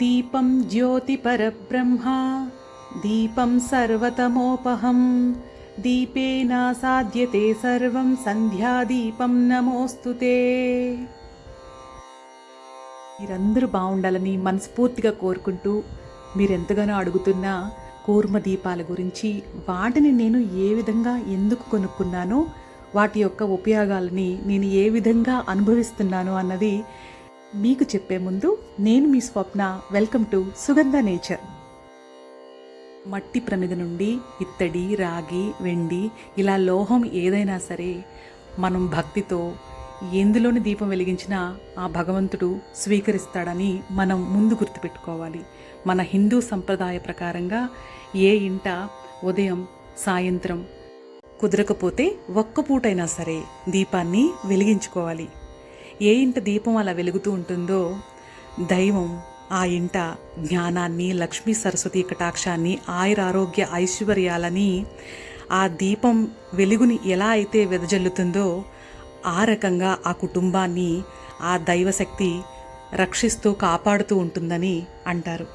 దీపం జ్యోతిపరబ్రహ్మ దీపం సర్వతమోపహం దీపేన సాధ్యతే సర్వం సంధ్యాదీపం నమోస్తుతే మీరందరూ బాగుండాలని మనస్ఫూర్తిగా కోరుకుంటూ మీరెంతగానో అడుగుతున్న కూర్మ దీపాల గురించి వాటిని నేను ఏ విధంగా ఎందుకు కొనుక్కున్నానో వాటి యొక్క ఉపయోగాలని నేను ఏ విధంగా అనుభవిస్తున్నాను అన్నది మీకు చెప్పే ముందు నేను మీ Swapna. Welcome to Sugandha nature. మట్టి ప్రమిద నుండి ఇత్తడి రాగి వెండి ఇలా లోహం ఏదైనా సరే మనం భక్తితో ఎందులోని దీపం వెలిగించినా ఆ భగవంతుడు స్వీకరిస్తాడని మనం ముందు గుర్తుపెట్టుకోవాలి. మన హిందూ సంప్రదాయ ప్రకారంగా ఏ ఇంట ఉదయం సాయంత్రం కుదరకపోతే ఒక్క పూటైనా సరే దీపాన్ని వెలిగించుకోవాలి. ఏ ఇంట దీపం అలా వెలుగుతూ ఉంటుందో? దైవం ఆ ఇంట జ్ఞానాన్ని లక్ష్మీ సరస్వతి కటాక్షాన్ని ఆయురారోగ్య ఐశ్వర్యాలని ఆ దీపం వెలుగుని ఎలా అయితే వెదజల్లుతుందో ఆ రకంగా ఆ కుటుంబాన్ని ఆ దైవశక్తి రక్షిస్తూ కాపాడుతూ ఉంటుందని అంటారు.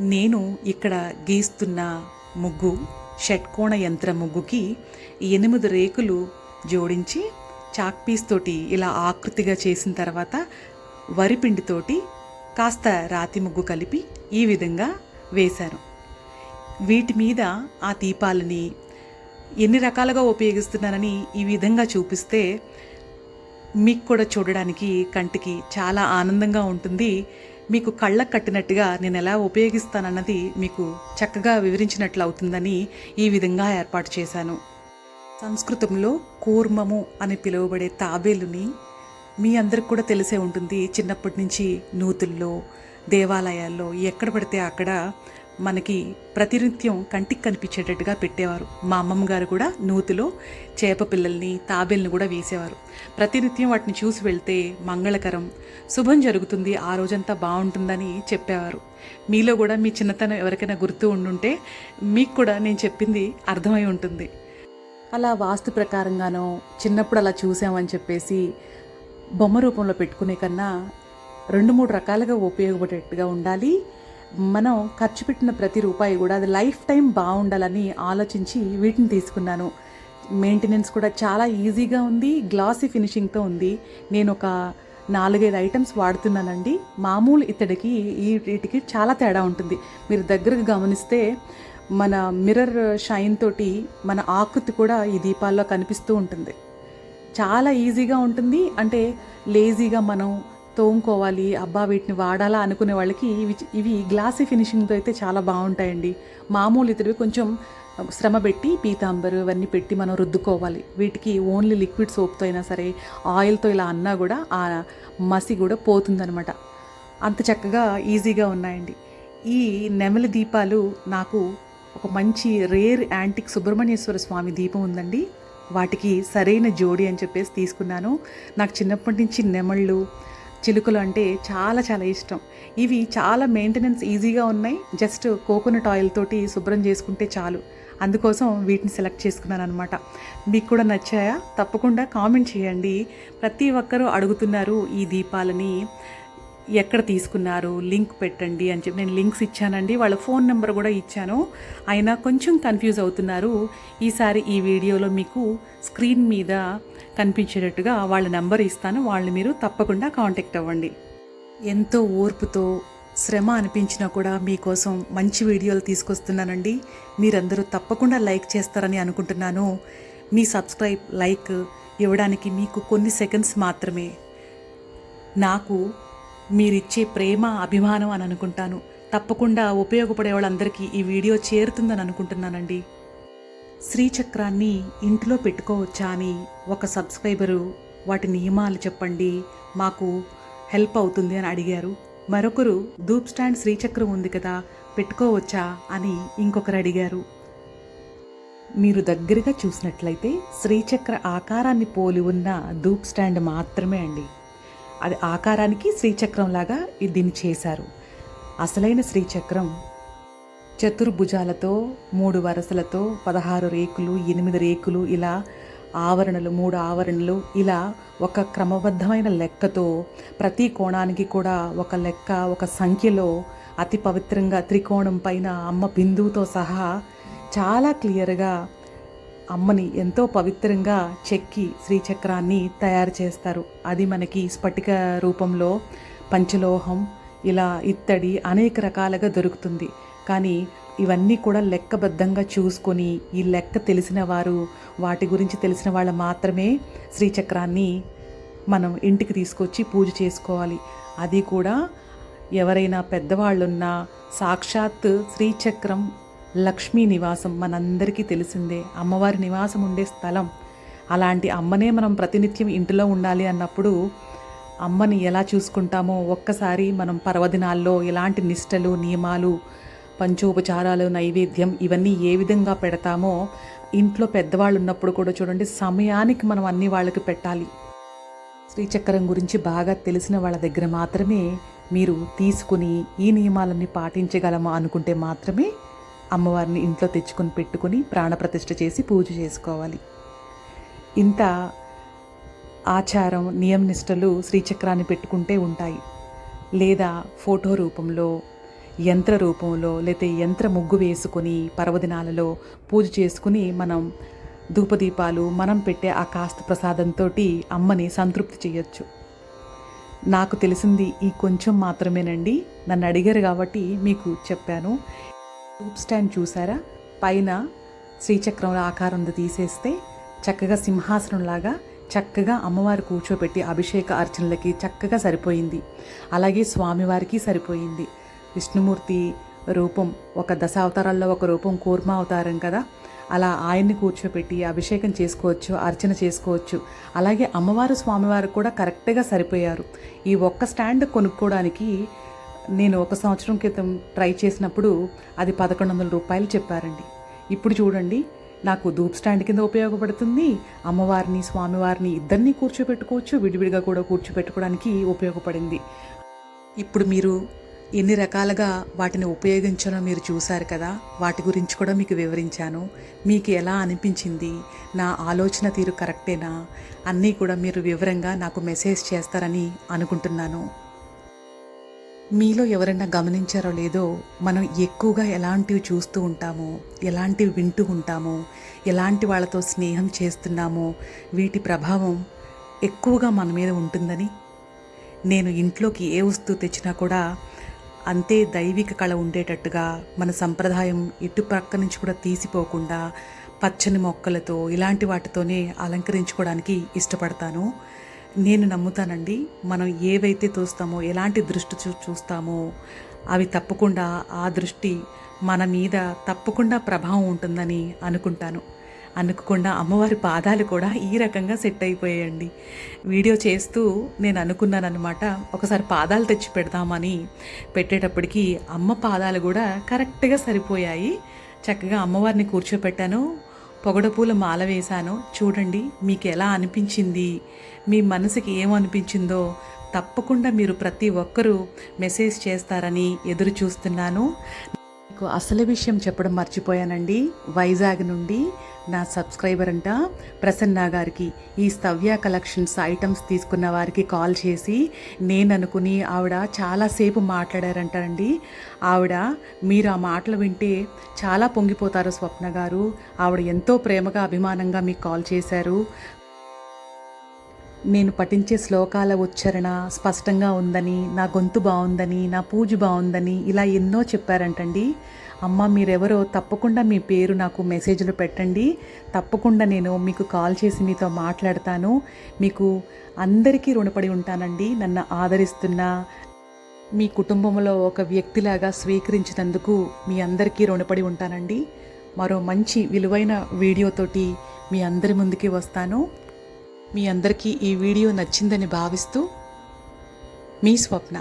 నేను ఇక్కడ గీస్తున్న ముగ్గు షట్కోణ యంత్ర ముగ్గుకి ఎనిమిది రేకులు జోడించి చాక్ పీస్ తోటి ఇలా ఆకృతిగా చేసిన తర్వాత వరిపిండితోటి కాస్త రాతి ముగ్గు కలిపి ఈ విధంగా వేశాను. వీటి మీద ఆ దీపాలని ఎన్ని రకాలుగా ఉపయోగిస్తున్నానని ఈ విధంగా చూపిస్తే మీకు కూడా చూడడానికి కంటికి చాలా ఆనందంగా ఉంటుంది. మీకు కళ్ళకు కట్టినట్టుగా నేను ఎలా ఉపయోగిస్తానన్నది మీకు చక్కగా వివరించినట్లు అవుతుందని ఈ విధంగా ఏర్పాటు చేశాను. సంస్కృతంలో కూర్మము అని పిలువబడే తాబేలుని మీ అందరికి కూడా తెలిసే ఉంటుంది. చిన్నప్పటి నుంచి నూతుల్లో దేవాలయాల్లో ఎక్కడ పడితే అక్కడ మనకి ప్రతినిత్యం కంటికి కనిపించేటట్టుగా పెట్టేవారు. మా అమ్మమ్మ గారు కూడా నూతిలో చేప పిల్లల్ని తాబేల్ని కూడా వేసేవారు. ప్రతినిత్యం వాటిని చూసి వెళ్తే మంగళకరం శుభం జరుగుతుంది ఆ రోజంతా బాగుంటుందని చెప్పేవారు. మీలో కూడా మీ చిన్నతనం ఎవరికైనా గుర్తు ఉండుంటే మీకు కూడా నేను చెప్పింది అర్థమై ఉంటుంది. అలా వాస్తు ప్రకారంగానో చిన్నప్పుడు అలా చూసామని చెప్పేసి బొమ్మ రూపంలో పెట్టుకునే కన్నా రెండు మూడు రకాలుగా ఉపయోగపడేట్టుగా ఉండాలి. మనం ఖర్చు పెట్టిన ప్రతి రూపాయి కూడా అది లైఫ్ టైం బాగుండాలని ఆలోచించి వీటిని తీసుకున్నాను. మెయింటెనెన్స్ కూడా చాలా ఈజీగా ఉంది గ్లాసీ ఫినిషింగ్తో ఉంది. నేను ఒక నాలుగైదు ఐటమ్స్ వాడుతున్నానండి. మామూలు ఇతడికి ఈ వీటికి చాలా తేడా ఉంటుంది. మీరు దగ్గరకు గమనిస్తే మన మిర్రర్ షైన్ తోటి మన ఆకృతి కూడా ఈ దీపాల్లో కనిపిస్తూ ఉంటుంది. చాలా ఈజీగా ఉంటుంది. అంటే లేజీగా మనం తోముకోవాలి అబ్బా వీటిని వాడాలా అనుకునే వాళ్ళకి ఇవి ఇవి గ్లాసీ ఫినిషింగ్తో అయితే చాలా బాగుంటాయండి. మామూలు ఇతరువి కొంచెం శ్రమ పెట్టి పీతాంబరు ఇవన్నీ పెట్టి మనం రుద్దుకోవాలి. వీటికి ఓన్లీ లిక్విడ్ సోప్తో అయినా సరే ఆయిల్తో ఇలా అన్నా కూడా ఆ మసి కూడా పోతుందనమాట అంత చక్కగా ఈజీగా ఉన్నాయండి. ఈ నెమలి దీపాలు నాకు ఒక మంచి రేర్ యాంటిక్ సుబ్రహ్మణ్యేశ్వర స్వామి దీపం ఉందండి. వాటికి సరైన జోడి అని చెప్పేసి తీసుకున్నాను. నాకు చిన్నప్పటి నుంచి నెమళ్ళు చిలుకలు అంటే చాలా చాలా ఇష్టం. ఇవి చాలా మెయింటెనెన్స్ ఈజీగా ఉన్నాయి. జస్ట్ కోకోనట్ ఆయిల్ తోటి శుభ్రం చేసుకుంటే చాలు. అందుకోసం వీటిని సెలెక్ట్ చేసుకున్నాను అనమాట మీకు కూడా నచ్చాయా? తప్పకుండా కామెంట్ చేయండి. ప్రతి ఒక్కరూ అడుగుతున్నారు ఈ దీపాలని. ఎక్కడ తీసుకున్నారు? లింక్ పెట్టండి అని చెప్పి నేను లింక్స్ ఇచ్చానండి. వాళ్ళ ఫోన్ నెంబర్ కూడా ఇచ్చాను. అయినా కొంచెం కన్ఫ్యూజ్ అవుతున్నారు. ఈసారి ఈ వీడియోలో మీకు స్క్రీన్ మీద కనిపించేటట్టుగా వాళ్ళ నెంబర్ ఇస్తాను. వాళ్ళు మీరు తప్పకుండా కాంటాక్ట్ అవ్వండి. ఎంతో ఓర్పుతో శ్రమ అనిపించినా కూడా మీకోసం మంచి వీడియోలు తీసుకొస్తున్నానండి. మీరందరూ తప్పకుండా లైక్ చేస్తారని అనుకుంటున్నాను. మీ సబ్స్క్రైబ్ లైక్ ఇవ్వడానికి మీకు కొన్ని సెకండ్స్ మాత్రమే. నాకు మీరిచ్చే ప్రేమ అభిమానం అని అనుకుంటాను. తప్పకుండా ఉపయోగపడే వాళ్ళందరికీ ఈ వీడియో చేరుతుందని అనుకుంటున్నానండి. శ్రీచక్రాన్ని ఇంట్లో పెట్టుకోవచ్చా అని ఒక సబ్స్క్రైబరు వాటి నియమాలు చెప్పండి మాకు హెల్ప్ అవుతుంది అని అడిగారు. మరొకరు ధూప్ స్టాండ్ శ్రీచక్రం ఉంది కదా పెట్టుకోవచ్చా? అని ఇంకొకరు అడిగారు. మీరు దగ్గరగా చూసినట్లయితే శ్రీచక్ర ఆకారాన్ని పోలి ఉన్న ధూప్ స్టాండ్ మాత్రమే అండి. అది ఆకారానికి శ్రీచక్రంలాగా దీన్ని చేశారు. అసలైన శ్రీచక్రం. చతుర్భుజాలతో మూడు వరసలతో పదహారు రేకులు ఎనిమిది రేకులు ఇలా ఆవరణలు మూడు ఆవరణలు ఇలా ఒక క్రమబద్ధమైన లెక్కతో ప్రతి కోణానికి కూడా ఒక లెక్క ఒక సంఖ్యలో అతి పవిత్రంగా త్రికోణం పైన అమ్మ బిందువుతో సహా చాలా క్లియర్గా అమ్మని ఎంతో పవిత్రంగా చెక్కి శ్రీచక్రాన్ని తయారు చేస్తారు. అది మనకి స్ఫటిక రూపంలో పంచలోహం ఇలా ఇత్తడి అనేక రకాలుగా దొరుకుతుంది. కానీ ఇవన్నీ కూడా లెక్కబద్ధంగా చూసుకొని ఈ లెక్క తెలిసిన వారు వాటి గురించి తెలిసిన వాళ్ళు మాత్రమే శ్రీచక్రాన్ని మనం ఇంటికి తీసుకొచ్చి పూజ చేసుకోవాలి. అది కూడా ఎవరైనా పెద్దవాళ్ళున్నా సాక్షాత్ శ్రీచక్రం లక్ష్మీ నివాసం మనందరికీ తెలిసిందే. అమ్మవారి నివాసం ఉండే స్థలం. అలాంటి అమ్మనే మనం ప్రతినిత్యం ఇంటిలో ఉండాలి అన్నప్పుడు అమ్మని ఎలా చూసుకుంటామో ఒక్కసారి మనం పర్వదినాల్లో ఎలాంటి నిష్టలు నియమాలు పంచోపచారాలు నైవేద్యం ఇవన్నీ ఏ విధంగా పెడతామో ఇంట్లో పెద్దవాళ్ళు ఉన్నప్పుడు కూడా చూడండి సమయానికి మనం అన్ని వాళ్ళకి పెట్టాలి. శ్రీచక్రం గురించి బాగా తెలిసిన వాళ్ళ దగ్గర మాత్రమే మీరు తీసుకుని ఈ నియమాలన్నీ పాటించగలమా అనుకుంటే మాత్రమే అమ్మవారిని ఇంట్లో తెచ్చుకొని పెట్టుకుని ప్రాణప్రతిష్ఠ చేసి పూజ చేసుకోవాలి. ఇంత ఆచారం నియమ నిష్టలు శ్రీచక్రాన్ని పెట్టుకుంటే ఉంటాయి. లేదా ఫోటో రూపంలో యంత్ర రూపంలో లేతే యంత్ర ముగ్గు వేసుకొని పర్వదినాలలో పూజ చేసుకుని మనం ధూపదీపాలు మనం పెట్టే ఆ కాస్త ప్రసాదంతో అమ్మని సంతృప్తి చేయొచ్చు. నాకు తెలిసింది ఈ కొంచెం మాత్రమేనండి. నన్ను అడిగారు కాబట్టి మీకు చెప్పాను. ధూప్ స్టాండ్ చూసారా? పైన శ్రీచక్రంలో ఆకారంలో తీసేస్తే చక్కగా సింహాసనంలాగా చక్కగా అమ్మవారు కూర్చోబెట్టి అభిషేక అర్చనలకి చక్కగా సరిపోయింది. అలాగే స్వామివారికి సరిపోయింది. విష్ణుమూర్తి రూపం ఒక దశావతారాల్లో ఒక రూపం కూర్మ అవతారం కదా? అలా ఆయన్ని కూర్చోపెట్టి అభిషేకం చేసుకోవచ్చు అర్చన చేసుకోవచ్చు. అలాగే అమ్మవారు స్వామివారు కూడా కరెక్ట్గా సరిపోయారు. ఈ ఒక్క స్టాండ్ కొనుక్కోవడానికి నేను ఒక సంవత్సరం క్రితం ట్రై చేసినప్పుడు అది పదకొండు వందల రూపాయలు చెప్పారండి. ఇప్పుడు చూడండి నాకు ధూప్ స్టాండ్ కింద ఉపయోగపడుతుంది అమ్మవారిని స్వామివారిని ఇద్దరిని కూర్చోబెట్టుకోవచ్చు విడివిడిగా కూడా కూర్చోబెట్టుకోవడానికి ఉపయోగపడింది. ఇప్పుడు మీరు ఎన్ని రకాలుగా వాటిని ఉపయోగించాలో మీరు చూశారు కదా వాటి గురించి కూడా మీకు వివరించాను. మీకు ఎలా అనిపించింది? నా ఆలోచన తీరు కరెక్టేనా? అన్నీ కూడా మీరు వివరంగా నాకు మెసేజ్ చేస్తారని అనుకుంటున్నాను. మీలో ఎవరైనా గమనించారో లేదో మనం ఎక్కువగా ఎలాంటివి చూస్తూ ఉంటామో ఎలాంటివి వింటూ ఉంటామో ఎలాంటి వాళ్ళతో స్నేహం చేస్తున్నామో వీటి ప్రభావం ఎక్కువగా మన మీద ఉంటుందని. నేను ఇంట్లోకి ఏ వస్తువు తెచ్చినా కూడా అంతే దైవిక కళ ఉండేటట్టుగా మన సంప్రదాయం ఇటు ప్రక్క నుంచి కూడా తీసిపోకుండా పచ్చని మొక్కలతో ఇలాంటి వాటితోనే అలంకరించుకోవడానికి ఇష్టపడతాను. నేను నమ్ముతానండి. మనం ఏవైతే తోస్తామో ఎలాంటి దృష్టి చూ చూస్తామో అవి తప్పకుండా ఆ దృష్టి మన మీద తప్పకుండా ప్రభావం ఉంటుందని అనుకుంటాను. అనుకోకుండా అమ్మవారి పాదాలు కూడా ఈ రకంగా సెట్ అయిపోయాయండి. వీడియో చేస్తూ నేను అనుకున్నాను అనమాట ఒకసారి పాదాలు తెచ్చి పెడదామని పెట్టేటప్పటికి అమ్మ పాదాలు కూడా కరెక్ట్గా సరిపోయాయి. చక్కగా అమ్మవారిని కూర్చోపెట్టాను. పొగడపూల మాల వేశాను. చూడండి మీకు ఎలా అనిపించింది? మీ మనసుకి ఏమనిపించిందో తప్పకుండా మీరు ప్రతి ఒక్కరూ మెసేజ్ చేస్తారని ఎదురు చూస్తున్నాను. మీకు అసలు విషయం చెప్పడం మర్చిపోయానండి. వైజాగ్ నుండి నా సబ్స్క్రైబర్ అంట ప్రసన్న గారికి ఈ స్తవ్య కలెక్షన్స్ ఐటమ్స్ తీసుకున్న వారికి కాల్ చేసి నేను అనుకుని ఆవిడ చాలాసేపు మాట్లాడారంటారండి ఆవిడ మీరు ఆ మాటలు వింటే చాలా పొంగిపోతారు స్వప్న గారు. ఆవిడ ఎంతో ప్రేమగా అభిమానంగా మీకు కాల్ చేశారు. నేను పఠించే శ్లోకాల ఉచ్చారణ స్పష్టంగా ఉందని నా గొంతు బాగుందని నా పూజ బాగుందని ఇలా ఎన్నో చెప్పారంటండి. అమ్మ మీరెవరో తప్పకుండా మీ పేరు నాకు మెసేజ్లో పెట్టండి. తప్పకుండా నేను మీకు కాల్ చేసి మీతో మాట్లాడతాను. మీకు అందరికీ రుణపడి ఉంటానండి. నన్ను ఆదరిస్తున్న మీ కుటుంబంలో ఒక వ్యక్తిలాగా స్వీకరించినందుకు మీ అందరికీ రుణపడి ఉంటానండి. మరో మంచి విలువైన వీడియోతోటి మీ అందరి ముందుకి వస్తాను. మీ అందరికీ ఈ వీడియో నచ్చిందని భావిస్తూ మీ స్వప్న.